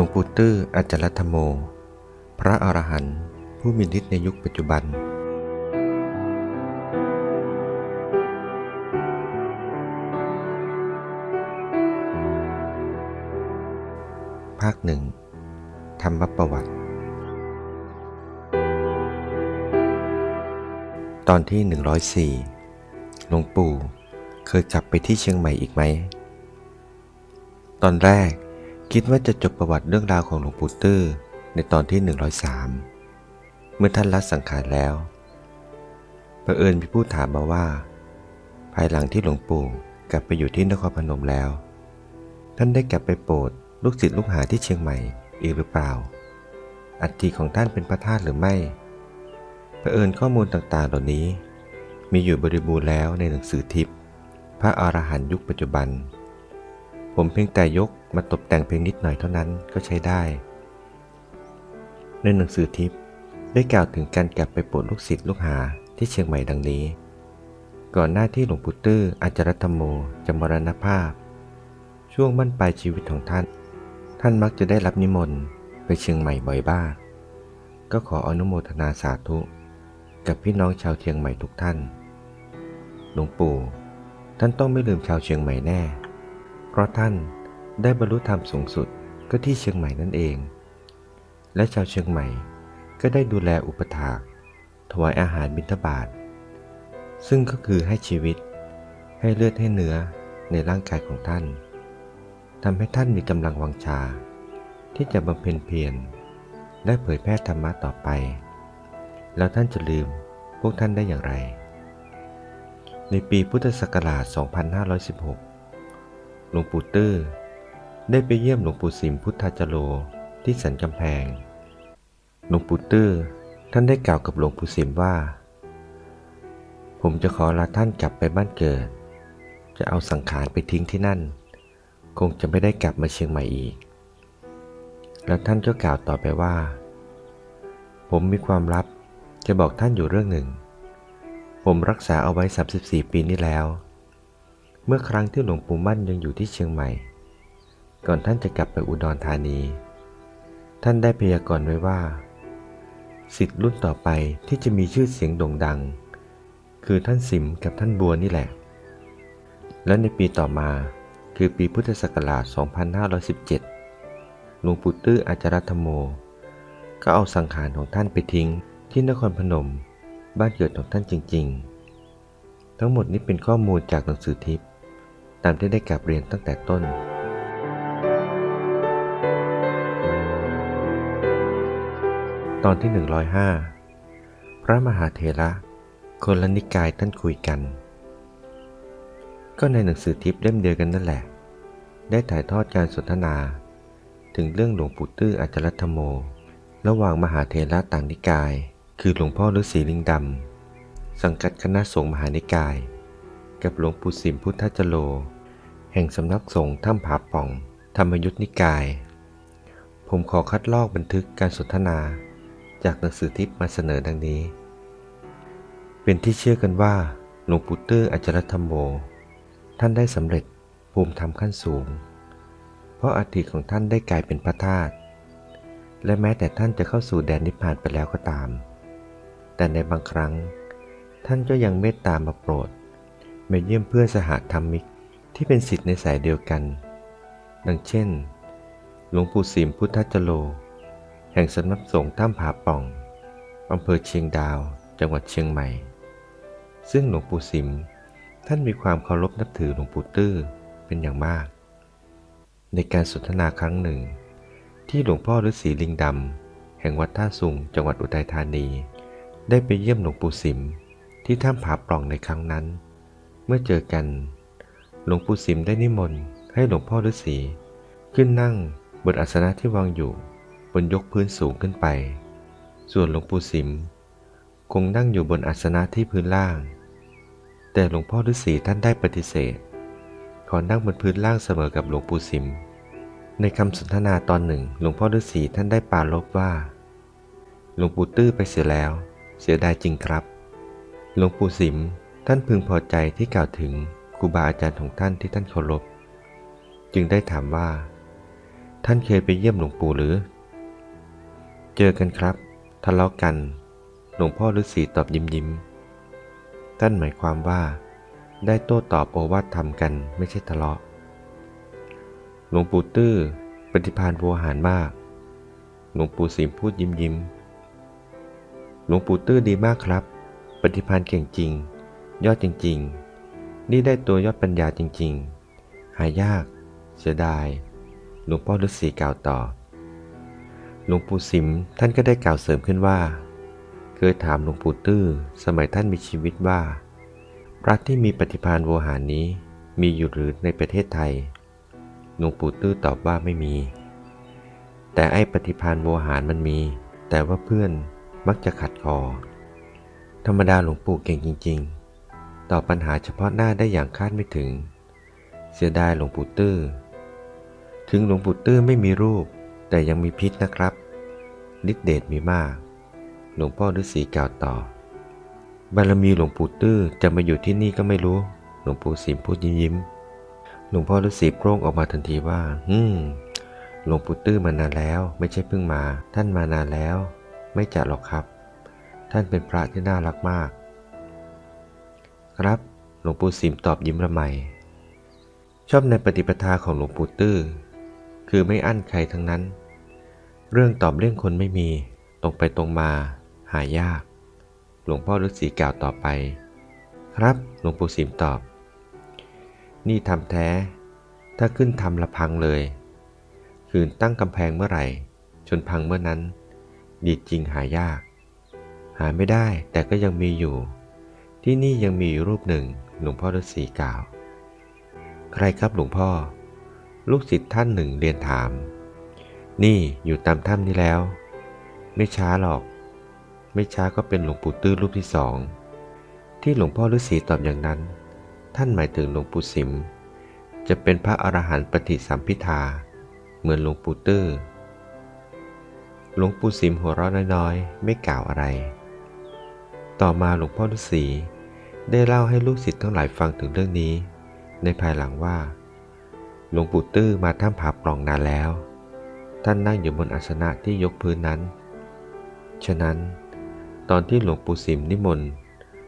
ลวงปู่ตื้ออาจารย์ธรรมโม พระอรหันต์ผู้มีฤทธิ์ในยุคปัจจุบัน ภาคหนึ่งธรรมประวัติ ตอนที่ 104 หลวงปู่เคยกลับไปที่เชียงใหม่อีกไหม ตอนแรก คิดว่าจะจบประวัติเรื่องราวของหลวงปู่ตื้อในตอนที่ 103 เมื่อท่านละสังขารแล้วเผอิญมีผู้ถามมาว่า ภายหลังที่หลวงปู่กลับไปอยู่ที่นครพนมแล้ว ท่านได้กลับไปโปรดลูกศิษย์ลูกหาที่เชียงใหม่อีกหรือเปล่า อัฐิของท่านเป็นพระธาตุหรือไม่เผอิญข้อมูลต่างๆ เหล่านี้ มีอยู่บริบูรณ์แล้วในหนังสือทิพย์พระอรหันต์ยุคปัจจุบัน ผมเพียงแต่ยก มาตกแต่งเพียงนิดหน่อยเท่านั้นก็ใช้ได้ ในหนังสือทิพย์ได้กล่าวถึงการกลับไปโปรดลูกศิษย์ลูกหาที่เชียงใหม่ดังนี้ ก่อนหน้าที่หลวงปู่ตื้ออาจารย์ธรรมโมจะมรณภาพ ช่วงบั้นปลายชีวิตของท่าน ท่านมักจะได้รับนิมนต์ไปเชียงใหม่บ่อยบ้างก็ขออนุโมทนาสาธุ กับพี่น้องชาวเชียงใหม่ทุกท่าน หลวงปู่ ท่านต้องไม่ลืมชาวเชียงใหม่แน่ เพราะท่าน ได้บรรลุธรรมสูงสุดก็ที่เชียงใหม่นั่นเอง และชาวเชียงใหม่ก็ได้ดูแลอุปถาก ถวายอาหารบิณฑบาต ซึ่งก็คือให้ชีวิต ให้เลือดให้เนื้อในร่างกายของท่าน ทำให้ท่านมีกำลังวังชา ที่จะบำเพ็ญเพียรและเผยแพร่ธรรมะต่อไป แล้วท่านจะลืมพวกท่านได้อย่างไร ในปีพุทธศักราช 2516 หลวงปู่ตื้อ ได้ไปเยี่ยมหลวงปู่สิมพุทธาจโรที่สันกำแพง หลวงปู่ตื้อท่านได้กล่าวกับหลวงปู่สิมว่า ผมจะขอลาท่านกลับไปบ้านเกิด จะเอาสังขารไปทิ้งที่นั่น คงจะไม่ได้กลับมาเชียงใหม่อีก แล้วท่านก็กล่าวต่อไปว่า ผมมีความลับจะบอกท่านอยู่เรื่องหนึ่ง ผมรักษาเอาไว้ 34 ปีนี้แล้ว เมื่อครั้งที่หลวงปู่มั่นยังอยู่ที่เชียงใหม่ ก่อนท่านจะกลับไปอุดรธานี ท่านได้พยากรณ์ไว้ว่า สิทธิ์รุ่นต่อไปที่จะมีชื่อเสียงโด่งดัง คือท่านสิมกับท่านบัวนี่แหละ และในปีต่อมาคือปีพุทธศักราช 2517 หลวงปู่ตื้ออาจารย์ธรรมโม ก็เอาสังขารของท่านไปทิ้งที่นครพนม บ้านเกิดของท่านจริง ๆ ทั้งหมดนี้เป็นข้อมูลจากหนังสือทิพย์ตามที่ได้กลับเรียนตั้งแต่ต้น อนที่ 105 พระมหาเถระคนละนิกายท่านคุยกัน ก็ในหนังสือทิพย์เล่มเดียวกันนั่นแหละ ได้ถ่ายทอดการสนทนา ถึงเรื่องหลวงปู่ตื้ออาจารย์ธรรมโม ระหว่างมหาเถระต่างนิกาย คือหลวงพ่อฤาษีลิงดำสังกัดคณะสงฆ์มหานิกาย กับหลวงปู่สิมพุทธจโล แห่งสำนักสงฆ์ถ้ำผาป่อง ธรรมยุทธนิกาย ผมขอคัดลอกบันทึกการสนทนา จากหนังสือทิพย์มาเสนอดังนี้ เป็นที่เชื่อกันว่าหลวงปู่ตื้ออาจารย์ธรรมโม ท่านได้สำเร็จภูมิธรรมขั้นสูง เพราะอัฐิของท่านได้กลายเป็นพระธาตุและแม้แต่ท่านจะเข้าสู่แดนนิพพานไปแล้วก็ตาม แต่ในบางครั้ง ท่านก็ยังเมตตามาโปรดมาเยี่ยมเพื่อสหธรรมิกที่เป็นศิษย์ในสายเดียวกัน ดังเช่น หลวงปู่สิมพุทธจโล ห่งสำนักสงฆ์ถ้ำผาป่องอำเภอเชียงดาว จังหวัดเชียงใหม่ ซึ่งหลวงปู่สิม ท่านมีความเคารพนับถือหลวงปู่ตื้อเป็นอย่างมาก ในการสนทนาครั้งหนึ่ง ที่หลวงพ่อฤาษีลิงดำแห่งวัดท่าสุงจังหวัดอุทัยธานี ได้ไปเยี่ยมหลวงปู่สิมที่ถ้ำผาปล่องในครั้งนั้น เมื่อเจอกัน หลวงปู่สิมได้นิมนต์ให้หลวงพ่อฤาษีขึ้นนั่งบนอาสนะที่วางอยู่ บนยกพื้นสูงขึ้นไป ส่วนหลวงปู่สิม คงนั่งอยู่บนอาสนะที่พื้นล่าง แต่หลวงพ่อฤาษีท่านได้ปฏิเสธ ขอนั่งบนพื้นล่างเสมอกับหลวงปู่สิม ในคำสนทนาตอนหนึ่ง หลวงพ่อฤาษีท่านได้ปาลบว่า หลวงปู่ตื้อไปเสียแล้ว เสียดายจริงครับ หลวงปู่สิมท่านพึงพอใจที่กล่าวถึงครูบาอาจารย์ของท่านที่ท่านเคารพ จึงได้ถามว่า ท่านเคยไปเยี่ยมหลวงปู่หรือ เจอกันครับ ทะเลาะกัน หลวงพ่อฤาษีตอบยิ้มยิ้มท่านหมายความว่า ได้โต้ตอบโอวาทธรรมกันไม่ใช่ทะเลาะ หลวงปู่ตื้อปฏิพานโวหารมาก หลวงปู่สิมพูดยิ้มยิ้ม หลวงปู่ตื้อดีมากครับ ปฏิพานเก่งจริง ยอดจริง ๆ นี่ได้ตัวยอดปัญญาจริง ๆ หายาก เสียดาย หลวงพ่อฤาษีกล่าวต่อ หลวงปู่สิมท่านก็ได้กล่าวเสริมขึ้นว่า เคยถามหลวงปู่ตื้อสมัยท่านมีชีวิตว่า พระที่มีปฏิพานโวหารนี้มีอยู่หรือในประเทศไทย หลวงปู่ตื้อตอบว่าไม่มี แต่ไอ้ปฏิพานโวหารมันมี แต่ว่าเพื่อนมักจะขัดคอ ธรรมดาหลวงปู่เก่งจริง ๆ ตอบปัญหาเฉพาะหน้าได้อย่างคาดไม่ถึง เสียดายหลวงปู่ตื้อ ถึงหลวงปู่ตื้อไม่มีรูป แต่ยังมีพิษนะครับฤทธิเดชมีมาก หลวงพ่อฤาษีกล่าวต่อ บารมีหลวงปู่ตื้อจะมาอยู่ที่นี่ก็ไม่รู้ หลวงปู่สิมพูดยิ้มยิ้ม หลวงพ่อฤาษีโพร่งออกมาทันทีว่าฮึมหลวงปู่ตื้อมานานแล้ว ไม่ใช่เพิ่งมา ท่านมานานแล้ว ไม่จะหรอกครับ ท่านเป็นพระที่น่ารักมาก ครับ หลวงปู่สิมตอบยิ้มละไม ชอบในปฏิปทาของหลวงปู่ตื้อ คือไม่อั้นใครทั้งนั้น เรื่องตอบเรื่องคนไม่มี ตรงไปตรงมาหายาก หลวงพ่อฤาษีกล่าวต่อไป ครับหลวงปู่สิมตอบ นี่ทำแท้ ถ้าขึ้นทำละพังเลย คืนตั้งกำแพงเมื่อไหร่จนพังเมื่อนั้น ดีจริงหายาก หาไม่ได้แต่ก็ยังมีอยู่ ที่นี่ยังมีอยู่รูปหนึ่งหลวงพ่อฤาษีกล่าว ใครครับหลวงพ่อ ลูกศิษย์ท่านหนึ่งเรียนถาม นี่อยู่ตามถ้ำนี้แล้ว ไม่ช้าหรอก ไม่ช้าก็เป็นหลวงปู่ตื้อรูปที่สองที่หลวงพ่อฤาษีตอบอย่างนั้น ท่านหมายถึงหลวงปู่สิม จะเป็นพระอรหันต์ปฏิสัมพิทา เหมือนหลวงปู่ตื้อหลวงปู่สิมหัวเราะน้อยๆ ไม่กล่าวอะไร ต่อมาหลวงพ่อฤาษีได้เล่าให้ลูกศิษย์ทั้งหลายฟังถึงเรื่องนี้ ในภายหลังว่า หลวงปู่ตื้อมาถ้ำผาปล่องนานแล้ว ท่านนั่งอยู่บนอาสนะที่ยกพื้นนั้น ฉะนั้น ตอนที่หลวงปู่สิมนิมนต์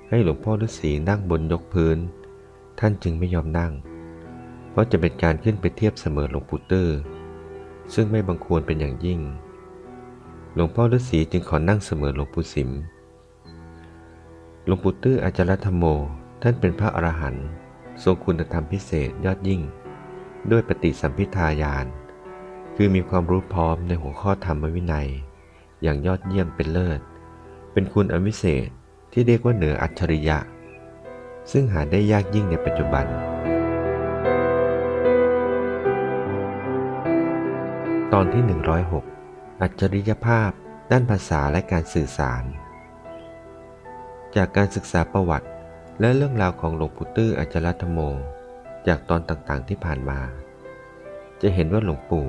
ให้หลวงพ่อฤาษีนั่งบนยกพื้น ท่านจึงไม่ยอมนั่ง เพราะจะเป็นการขึ้นไปเทียบเสมอหลวงปู่ตื้อซึ่งไม่บังควรเป็นอย่างยิ่ง หลวงพ่อฤาษีจึงขอนั่งเสมอหลวงปู่สิม หลวงปู่ตื้ออาจารย์ธรรมโม ท่านเป็นพระอรหันต์ทรงคุณธรรมพิเศษยอดยิ่ง ด้วยปฏิสัมพิทาญาณ คือมีความรู้พร้อมในหัวข้อธรรมวินัย อย่างยอดเยี่ยมเป็นเลิศ เป็นคุณอวิเศษที่เรียกว่าเหนืออัจฉริยะ ซึ่งหาได้ยากยิ่งในปัจจุบัน ตอนที่ 106 อัจฉริยภาพด้านภาษาและการสื่อสาร จากการศึกษาประวัติและเรื่องราวของหลวงปู่ตื้ออัจฉริธรรมโม จากตอนต่างๆที่ผ่านมา จะเห็นว่าหลวงปู่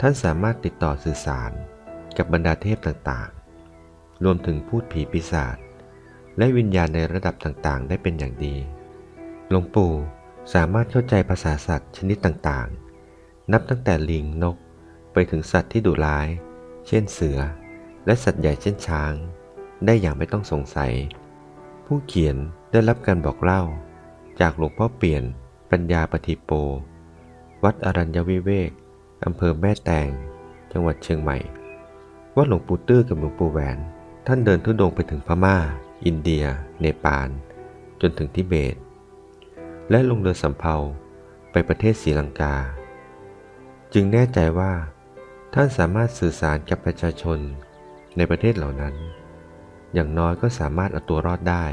ท่านสามารถติดต่อสื่อสารกับบรรดาเทพต่างๆ รวมถึงพูดผีปีศาจและวิญญาณในระดับต่างๆ ได้เป็นอย่างดี หลวงปู่สามารถเข้าใจภาษาสัตว์ชนิดต่างๆ นับตั้งแต่ลิงนกไปถึงสัตว์ที่ดุร้าย เช่นเสือ และสัตว์ใหญ่เช่นช้าง ได้อย่างไม่ต้องสงสัย ผู้เขียนได้รับการบอกเล่า จากหลวงพ่อเปลี่ยน ปัญญาปฏิโป วัดอรัญญวิเวก อำเภอแม่แตง จังหวัดเชียงใหม่ว่าหลวงปู่ตื้อกับหลวงปู่แหวน ท่านเดินทุดงไปถึงพม่า อินเดีย เนปาล จนถึงทิเบต และลงเรือสำเภาไปประเทศศรีลังกา จึงแน่ใจว่า ท่านสามารถสื่อสารกับประชาชนในประเทศเหล่านั้น อย่างน้อยก็สามารถเอาตัวรอดได้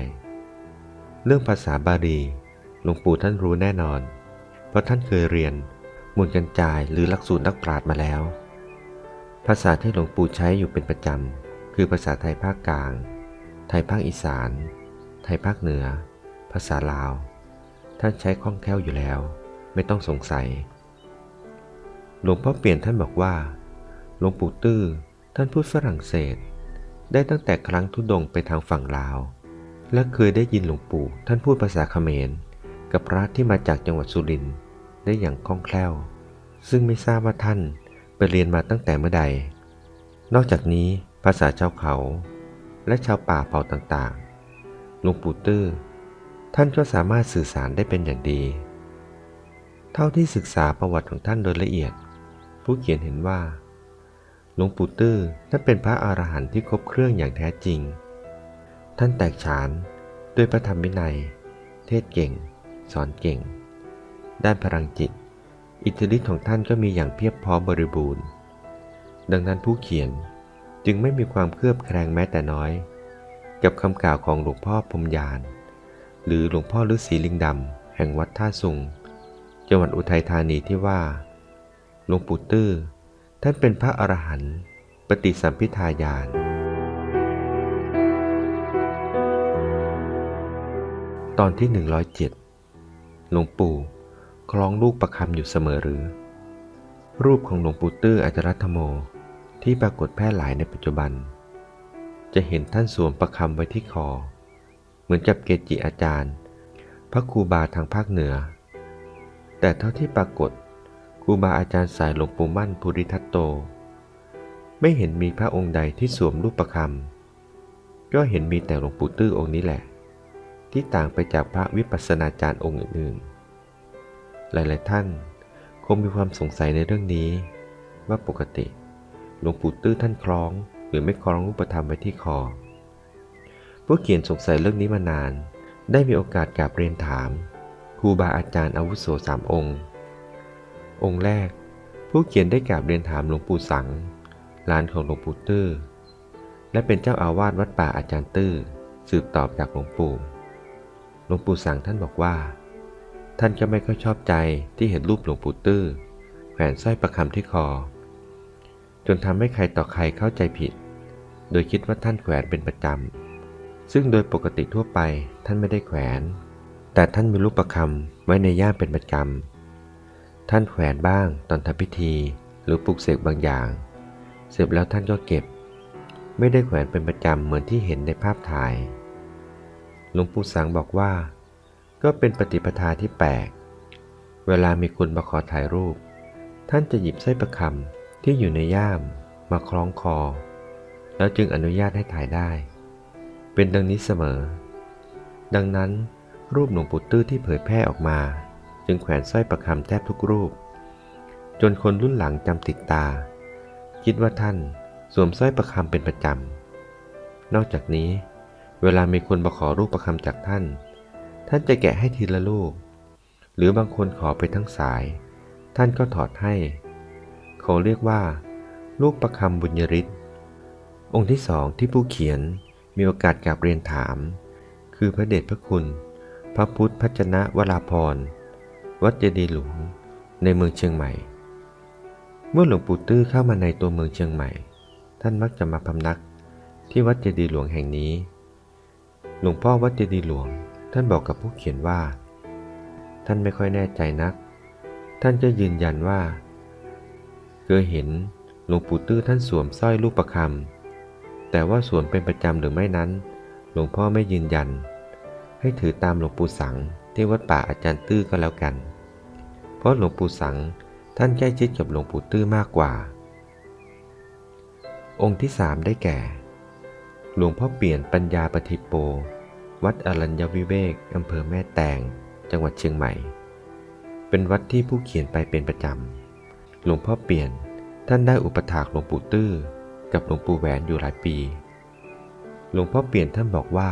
เรื่องภาษาบาลี หลวงปู่ท่านรู้แน่นอน เพราะท่านเคยเรียนมูลกันจายหรือหลักสูตรนักปราชญ์มาแล้ว ภาษาที่หลวงปู่ใช้อยู่เป็นประจำ คือภาษาไทยภาคกลาง ไทยภาคอีสาน ไทยภาคเหนือ ภาษาลาว ท่านใช้คล่องแคล่วอยู่แล้ว ไม่ต้องสงสัย หลวงพ่อเปลี่ยนท่านบอกว่า หลวงปู่ตื้อท่านพูดฝรั่งเศส ได้ตั้งแต่ครั้งทุดงไปทางฝั่งลาว และเคยได้ยินหลวงปู่ท่านพูดภาษาเขมร กับพระที่มาจากจังหวัดสุรินทร์ได้อย่างคล่องแคล่ว ซึ่งไม่ทราบว่าท่านไปเรียนมาตั้งแต่เมื่อใด นอกจากนี้ภาษาชาวเขา และชาวป่าเผ่าต่างๆหลวงปู่ตื้อท่านก็สามารถสื่อสารได้เป็นอย่างดี เท่าที่ศึกษาประวัติของท่านโดยละเอียด ผู้เขียนเห็นว่าหลวงปู่ตื้อท่านเป็นพระอรหันต์ที่ครบเครื่องอย่างแท้จริง ท่านแตกฉานด้วยพระธรรมวินัย เทศเก่ง สอนเก่ง ด้านพลังจิต อิทธิฤทธิ์ของท่านก็มีอย่างเพียบพร้อมบริบูรณ์ ดังนั้นผู้เขียนจึงไม่มีความเคลือบแคลงแม้แต่น้อย กับคำกล่าวของหลวงพ่อพมยาน หรือหลวงพ่อฤาษีลิงดำแห่งวัดท่าสุง จังหวัดอุทัยธานีที่ว่าหลวงปู่ตื้อท่านเป็นพระอรหันต์ปฏิสัมพิทาญาณตอนที่ 107 หลวงปู่ คล้องลูกประคำอยู่เสมอหรือ รูปของหลวงปู่ตื้ออาจารธโม ที่ปรากฏแพร่หลายในปัจจุบัน จะเห็นท่านสวมประคำไว้ที่คอ เหมือนกับเกจิอาจารย์ พระครูบาทางภาคเหนือ แต่เท่าที่ปรากฏครูบาอาจารย์สายหลวงปู่มั่นภูริทัตโต ไม่เห็นมีพระองค์ใดที่สวมรูปประคำก็เห็นมีแต่หลวงปู่ตื้อองค์นี้แหละ ที่ต่างไปจากพระวิปัสสนาจารย์องค์อื่นๆ หลายๆท่านคงมีความสงสัยในเรื่องนี้ ว่าปกติ หลวงปู่ตื้อท่านคล้อง หรือไม่คล้องรูปธรรมไว้ที่คอ ผู้เขียนสงสัยเรื่องนี้มานาน ได้มีโอกาสกราบเรียนถามครูบาอาจารย์อาวุโสสามองค์ องค์แรก ผู้เขียนได้กราบเรียนถามหลวงปู่สังหลานของหลวงปู่ตื้อและเป็นเจ้าอาวาสวัดป่าอาจารย์ตื้อสืบตอบจากหลวงปู่ หลวงปู่สั่งท่านบอกว่า ท่านก็ไม่ค่อยชอบใจที่เห็นรูปหลวงปู่ตื้อแขวนสร้อยประคำที่คอ จนทำให้ใครต่อใครเข้าใจผิด โดยคิดว่าท่านแขวนเป็นประจำ ซึ่งโดยปกติทั่วไปท่านไม่ได้แขวน แต่ท่านมีรูปประคำไว้ในย่ามเป็นประจำ ท่านแขวนบ้างตอนทำพิธีหรือปลุกเสกบางอย่าง เสร็จแล้วท่านก็เก็บ ไม่ได้แขวนเป็นประจำเหมือนที่เห็นในภาพถ่าย ลวงปู่สังบอกว่า ก็เป็นปฏิปทาที่แปลก เวลามีคนมาขอถ่ายรูป ท่านจะหยิบสร้อยประคำที่อยู่ในย่ามมาคล้องคอ แล้วจึงอนุญาตให้ถ่ายได้ เป็นดังนี้เสมอ ดังนั้นรูปหลวงปู่ตื้อที่เผยแพร่ออกมา จึงแขวนสร้อยประคำแทบทุกรูป จนคนรุ่นหลังจำติดตา คิดว่าท่านสวมสร้อยประคำเป็นประจำนอกจากนี้ เวลามีคนมาขอรูปประคำจากท่าน ท่านจะแกะให้ทีละลูก หรือบางคนขอไปทั้งสาย ท่านก็ถอดให้ เขาเรียกว่า ลูกประคำบุญยริศองค์ที่สองที่ผู้เขียนมีโอกาสกราบเรียนถาม คือพระเดชพระคุณ พระพุทธพัชนะวราพร วัดเจดีหลวง ในเมืองเชียงใหม่ เมื่อหลวงปู่ตื้อเข้ามาในตัวเมืองเชียงใหม่ ท่านมักจะมาพำนักที่วัดเจดีหลวงแห่งนี้ หลวงพ่อวัดเจดีหลวง ท่านบอกกับผู้เขียนว่า ท่านไม่ค่อยแน่ใจนัก ท่านจะยืนยันว่า เคยเห็นหลวงปู่ตื้อท่านสวมสร้อยรูปประคำแต่ว่าสวมเป็นประจำหรือไม่นั้น หลวงพ่อไม่ยืนยัน ให้ถือตามหลวงปู่สังที่วัดป่าอาจารย์ตื้อก็แล้วกัน เพราะหลวงปู่สังท่านใกล้ชิดกับหลวงปู่ตื้อมากกว่า องค์ที่สามได้แก่ หลวงพ่อเปลี่ยนปัญญาปฏิโป วัดอรัญญวิเวกอำเภอแม่แตง จังหวัดเชียงใหม่ เป็นวัดที่ผู้เขียนไปเป็นประจำ หลวงพ่อเปลี่ยนท่านได้อุปถากหลวงปู่ตื้อกับหลวงปู่แหวนอยู่หลายปี หลวงพ่อเปลี่ยนท่านบอกว่า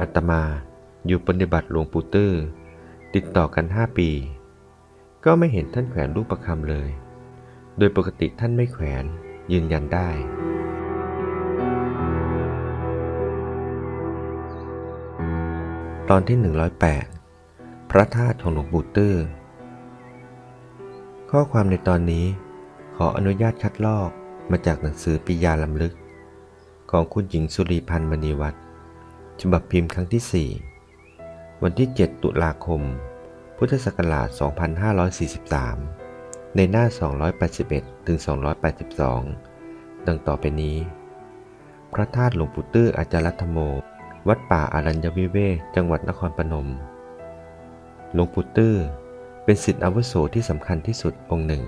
อาตมาอยู่ปฏิบัติหลวงปู่ตื้อติดต่อกันห้าปี ก็ไม่เห็นท่านแขวนรูปประคำเลย โดยปกติท่านไม่แขวนยืนยันได้ อนที่ 108 พระธาตุของหลวงปู่ตื้อ ข้อความในตอนนี้ขออนุญาตคัดลอกมาจากหนังสือปิยาลำลึก ของคุณหญิงสุรีพันธ์มณีวัฒน์ฉบับพิมพ์ครั้งที่ 4 วันที่ 7 ตุลาคม พุทธศักราช 2543 ในหน้า 281ถึง282 ดังต่อไปนี้ พระธาตุหลวงปู่ตื้ออาจารย์รัตโม วัดป่าอารัญญวิเวกจังหวัดนครปฐมหลวงปู่ตื้อเป็นศิษย์อาวุโสที่สำคัญที่สุดองค์หนึ่ง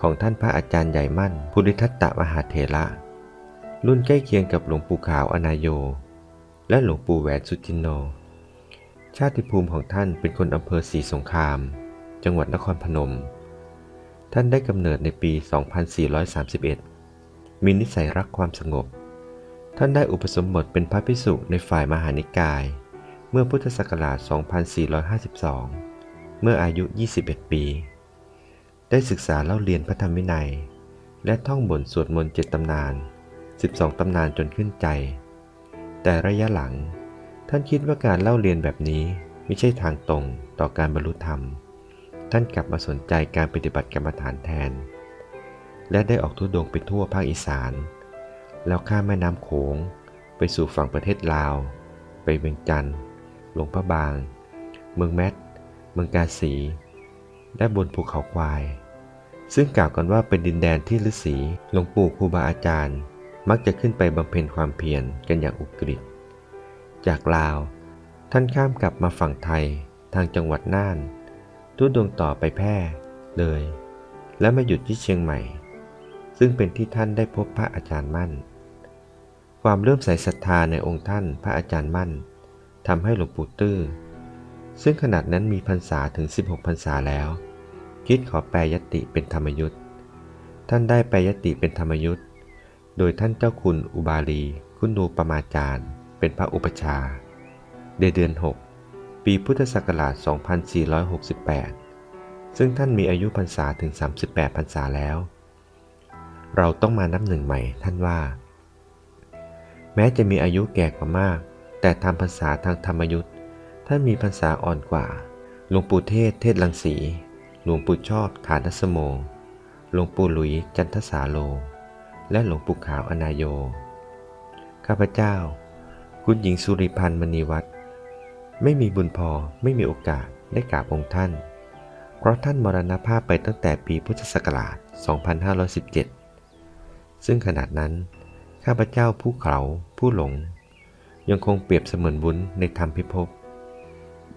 ของท่านพระอาจารย์ใหญ่มั่นภูริทัตตมหาเถระ รุ่นใกล้เคียงกับหลวงปู่ขาวอนายโย และหลวงปู่แหวนสุจินโน ชาติภูมิของท่านเป็นคนอำเภอศรีสงคราม จังหวัดนครพนม ท่านได้กำเนิดในปี 2431 มีนิสัยรักความสงบ ท่านได้อุปสมบทเป็นพระภิกษุในฝ่ายมหานิกาย เมื่อพุทธศักราช 2452 เมื่ออายุ 21 ปี ได้ศึกษาเล่าเรียนพระธรรมวินัย และท่องบทสวดมนต์เจ็ดตำนาน 12 ตำนานจนขึ้นใจ แต่ระยะหลัง ท่านคิดว่าการเล่าเรียนแบบนี้ไม่ใช่ทางตรงต่อการบรรลุธรรม ท่านกลับมาสนใจการปฏิบัติกรรมฐานแทน และได้ออกทุดงไปทั่วภาคอีสาน แล้วข้ามแม่น้ำโขง ไปสู่ฝั่งประเทศลาว ไปเวียงจันทร์หลวงพระบาง เมืองแมทเมืองกาสี และบนภูเขาควาย ซึ่งกล่าวกันว่าเป็นดินแดนที่ฤาษีหลวงปู่ครูบาอาจารย์ มักจะขึ้นไปบำเพ็ญความเพียรกันอย่างอุกฤษจากลาว ท่านข้ามกลับมาฝั่งไทยทางจังหวัดน่าน ทุดงต่อไปแพร่เลย และมาหยุดที่เชียงใหม่ ซึ่งเป็นที่ท่านได้พบพระอาจารย์มั่น ความเริ่มใส่ศรัทธาในองค์ท่านพระอาจารย์มั่นทำให้หลวงปู่ตื้อ ซึ่งขนาดนั้นมีพรรษาถึง 16พรรษาแล้ว คิดขอแปลยติเป็นธรรมยุทธ์ท่านได้แปลยติเป็นธรรมยุทธ์โดยท่านเจ้าคุณอุบาลี คุณูปมาจารย์ เป็นพระอุปชาในเดือน 6 ปีพุทธศักราช 2468 ซึ่งท่านมีอายุพรรษาถึง 38พรรษาแล้ว เราต้องมานับหนึ่งใหม่ท่านว่า แม้จะมีอายุแก่กว่ามาก แต่ทำพรรษาทางธรรมยุทธ์ท่านมีพรรษาอ่อนกว่า หลวงปู่เทศเทศลังสี หลวงปู่ชอบฐานสโม หลวงปู่หลุยจันทสาโล และหลวงปู่ขาวอนายโย ข้าพเจ้า คุณหญิงสุริพันธ์มณีวัฒน์ไม่มีบุญพอไม่มีโอกาสได้กราบองค์ท่าน เพราะท่านมรณภาพไปตั้งแต่ปีพุทธศักราช 2517 ซึ่งขนาดนั้น ข้าพเจ้าผู้เขาผู้หลง ยังคงเปรียบเสมือนวุ้นในธรรมพิภพ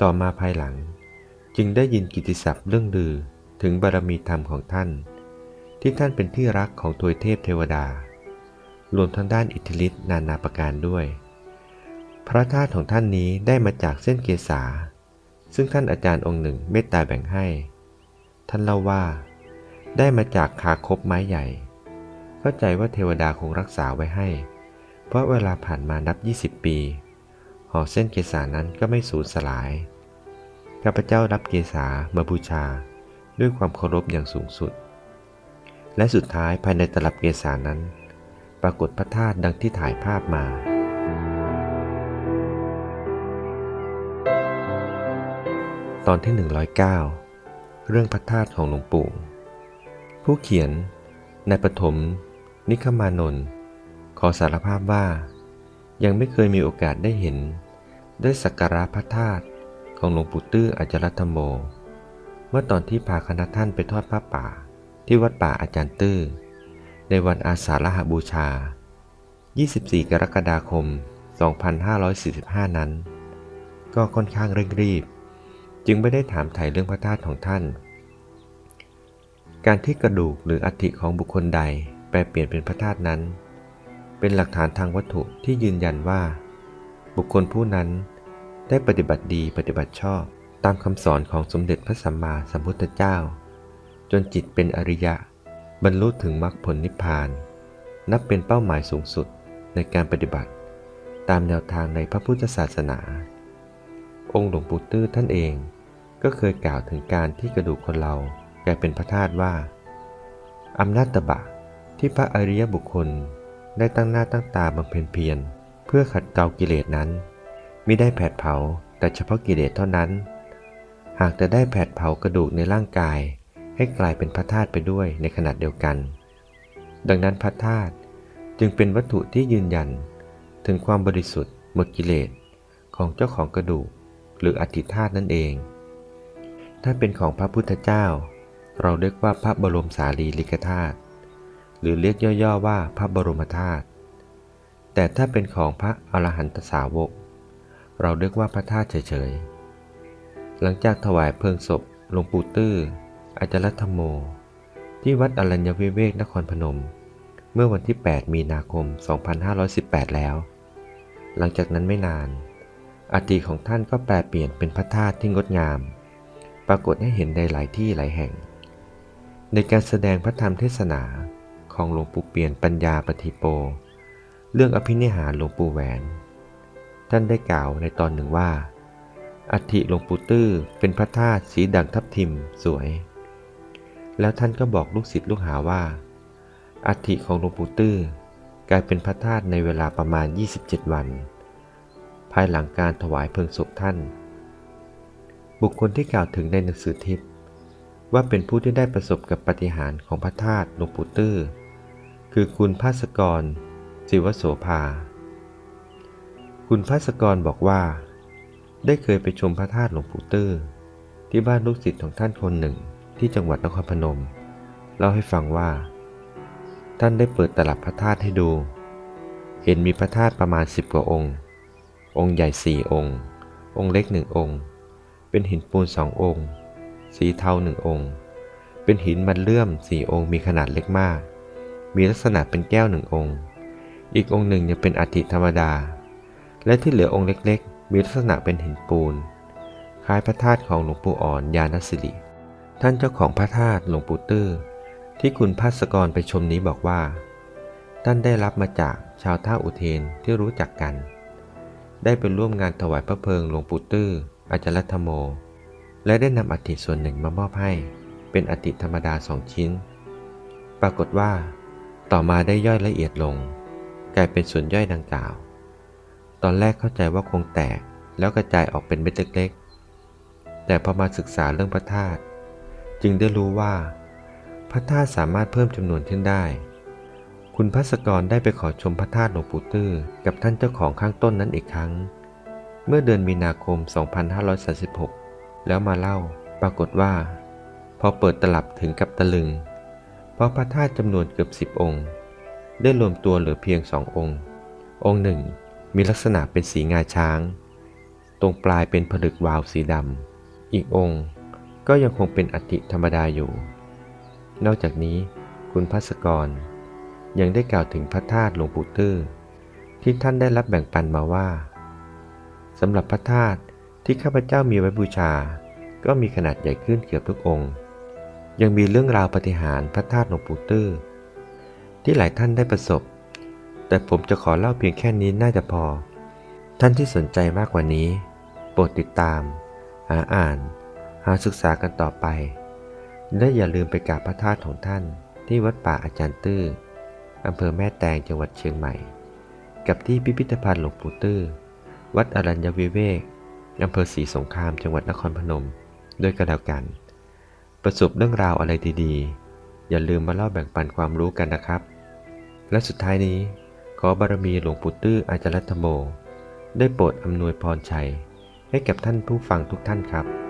ต่อมาภายหลัง จึงได้ยินกิติศัพท์เรื่องลือถึงบารมีธรรมของท่าน ที่ท่านเป็นที่รักของทวยเทพเทวดา รวมทั้งด้านอิทธิฤทธิ์นานาประการด้วย พระธาตุของท่านนี้ได้มาจากเส้นเกษา ซึ่งท่านอาจารย์องค์หนึ่งเมตตาแบ่งให้ ท่านเล่าว่า ได้มาจากคาคบไม้ใหญ่ เข้าใจว่าเทวดาคงรักษาไว้ให้ เพราะเวลาผ่านมานับ 20 ปีห่อเส้นเกษานั้นก็ไม่สูญสลาย ข้าพเจ้ารับเกษามาบูชาด้วยความเคารพอย่างสูงสุด และสุดท้ายภายในตลับเกษานั้น ปรากฏพระธาตุดังที่ถ่ายภาพมาตอนที่ 109 เรื่องพระธาตุของหลวงปู่ ผู้เขียนนายปฐม นิคมานนท์ขอสารภาพว่า ยังไม่เคยมีโอกาสได้เห็น ได้สักการะพระธาตุของหลวงปู่ตื้ออาจารย์ธรรมโม เมื่อตอนที่พาคณะท่านไปทอดผ้าป่า ที่วัดป่าอาจารย์ตื้อ ในวันอาสาฬหบูชา 24 กรกฎาคม 2545 นั้น ก็ค่อนข้างเร่งรีบ จึงไม่ได้ถามไถ่เรื่องพระธาตุของท่าน การที่กระดูกหรืออัฐิของบุคคลใด แปลเปลี่ยนเป็นพระธาตุนั้น เป็นหลักฐานทางวัตถุที่ยืนยันว่า บุคคลผู้นั้นได้ปฏิบัติดีปฏิบัติชอบ ตามคำสอนของสมเด็จพระสัมมาสัมพุทธเจ้า จนจิตเป็นอริยะ บรรลุถึงมรรคผลนิพพาน นับเป็นเป้าหมายสูงสุดในการปฏิบัติ ตามแนวทางในพระพุทธศาสนา องค์หลวงปู่ตื้อท่านเองก็เคยกล่าวถึงการที่กระดูกคนเรากลายเป็นพระธาตุว่าอำนาจตบะ ที่พระอริยบุคคลได้ตั้งหน้าตั้งตาบำเพ็ญเพียรเพื่อขัดเกลากิเลสนั้นมิได้แผดเผาแต่เฉพาะกิเลสเท่านั้น หากจะได้แผดเผากระดูกในร่างกาย ให้กลายเป็นพระธาตุไปด้วยในขณะเดียวกัน ดังนั้นพระธาตุจึงเป็นวัตถุที่ยืนยัน ถึงความบริสุทธิ์หมดกิเลสของเจ้าของกระดูก หรืออธิธาตุนั่นเอง ถ้าเป็นของพระพุทธเจ้า เราเรียกว่าพระบรมสารีริกธาตุ หรือเรียกย่อๆว่าพระบรมธาตุแต่ถ้าเป็นของพระอรหันตสาวก เราเรียกว่าพระธาตุเฉยๆ หลังจากถวายเพลิงศพหลวงปู่ตื้ออาจารย์ธรรมโม ที่วัดอรัญญวิเวกนครพนม เมื่อวันที่ 8 มีนาคม 2518 แล้ว หลังจากนั้นไม่นานอาทิของท่านก็แปลเปลี่ยนเป็นพระธาตุที่งดงาม ปรากฏให้เห็นในหลายที่หลายแห่ง ในการแสดงพระธรรมเทศนา ของหลวงปู่เปลี่ยนปัญญาปฏิโป เรื่องอภินิหารหลวงปู่แหวน ท่านได้กล่าวในตอนหนึ่งว่า อัฐิหลวงปู่ตื้อเป็นพระธาตุสีดังทับทิมสวย แล้วท่านก็บอกลูกศิษย์ลูกหาว่า อัฐิของหลวงปู่ตื้อกลายเป็นพระธาตุในเวลาประมาณ 27 วัน ภายหลังการถวายเพลิงศพท่าน บุคคลที่กล่าวถึงในหนังสือทิพย์ว่าเป็นผู้ที่ได้ประสบกับปฏิหารของพระธาตุหลวงปู่ตื้อ คือคุณภาสกรศิวโสภา คุณภาสกรบอกว่า ได้เคยไปชมพระธาตุหลวงปู่ตื้อที่บ้านลูกศิษย์ของท่านคนหนึ่งที่จังหวัดนครพนม เล่าให้ฟังว่า ท่านได้เปิดตลับพระธาตุให้ดู เห็นมีพระธาตุประมาณสิบกว่าองค์ องค์ใหญ่สี่องค์ องค์เล็กหนึ่งองค์ เป็นหินปูนสององค์ สีเทาหนึ่งองค์ เป็นหินมันเลื่อมสี่องค์มีขนาดเล็กมาก มีลักษณะเป็นแก้วหนึ่งองค์ อีกองค์หนึ่งยังเป็นอัฐิธรรมดา และที่เหลือองค์เล็กๆ มีลักษณะเป็นหินปูน คล้ายพระธาตุของหลวงปู่อ่อนยานสิริ ท่านเจ้าของพระธาตุหลวงปู่ตื้อ ที่คุณภาสกรไปชมนี้บอกว่า ท่านได้รับมาจากชาวท่าอุเทนที่รู้จักกัน ได้ไปร่วมงานถวายพระเพลิงหลวงปู่ตื้ออาจารย์ธโม และได้นำอัฐิส่วนหนึ่งมามอบให้ เป็นอัฐิธรรมดาสองชิ้น ปรากฏว่า ต่อมาได้ย่อยละเอียดลง กลายเป็นส่วนย่อยดังกล่าว ตอนแรกเข้าใจว่าคงแตกแล้วกระจายออกเป็นเม็ดเล็กๆ แต่พอมาศึกษาเรื่องพระธาตุจึงได้รู้ว่า พระธาตุสามารถเพิ่มจำนวนขึ้นได้ คุณพัสกรได้ไปขอชมพระธาตุหลวงปู่ตื้อกับท่านเจ้าของข้างต้นนั้นอีกครั้ง เมื่อเดือนมีนาคม 2536 แล้วมาเล่า ปรากฏว่า พอเปิดตลับถึงกับตะลึง ราะพระธาตุจำนวนเกือบสิบองค์ ได้รวมตัวเหลือเพียงสององค์ องค์หนึ่งมีลักษณะเป็นสีงาช้าง ตรงปลายเป็นผลึกวาวสีดำ อีกองค์ก็ยังคงเป็นอัฐิธรรมดาอยู่ นอกจากนี้คุณพัสกร ยังได้กล่าวถึงพระธาตุหลวงปู่ตื้อที่ท่านได้รับแบ่งปันมาว่าสำหรับพระธาตุที่ข้าพเจ้ามีไว้บูชา ก็มีขนาดใหญ่ขึ้นเกือบทุกองค์ ยังมีเรื่องราวปฏิหารพระธาตุหลวงปู่ตื้อที่หลายท่านได้ประสบ แต่ผมจะขอเล่าเพียงแค่นี้น่าจะพอ ท่านที่สนใจมากกว่านี้ โปรดติดตาม หาอ่าน หาศึกษากันต่อไป และอย่าลืมไปกราบพระธาตุของท่านที่วัดป่าอาจารย์ตื้ออำเภอแม่แตงจังหวัดเชียงใหม่ กับที่พิพิธภัณฑ์หลวงปู่ตื้อวัดอรัญญวิเวกอำเภอศรีสงครามจังหวัดนครพนม ด้วยกันแล้วกัน ประสบเรื่องราวอะไรดีๆ อย่าลืมมาเล่าแบ่งปันความรู้กันนะครับ และสุดท้ายนี้ ขอบารมีหลวงปู่ตื้ออาจารย์รัตโม ได้โปรดอำนวยพรชัย ให้กับท่านผู้ฟังทุกท่านครับ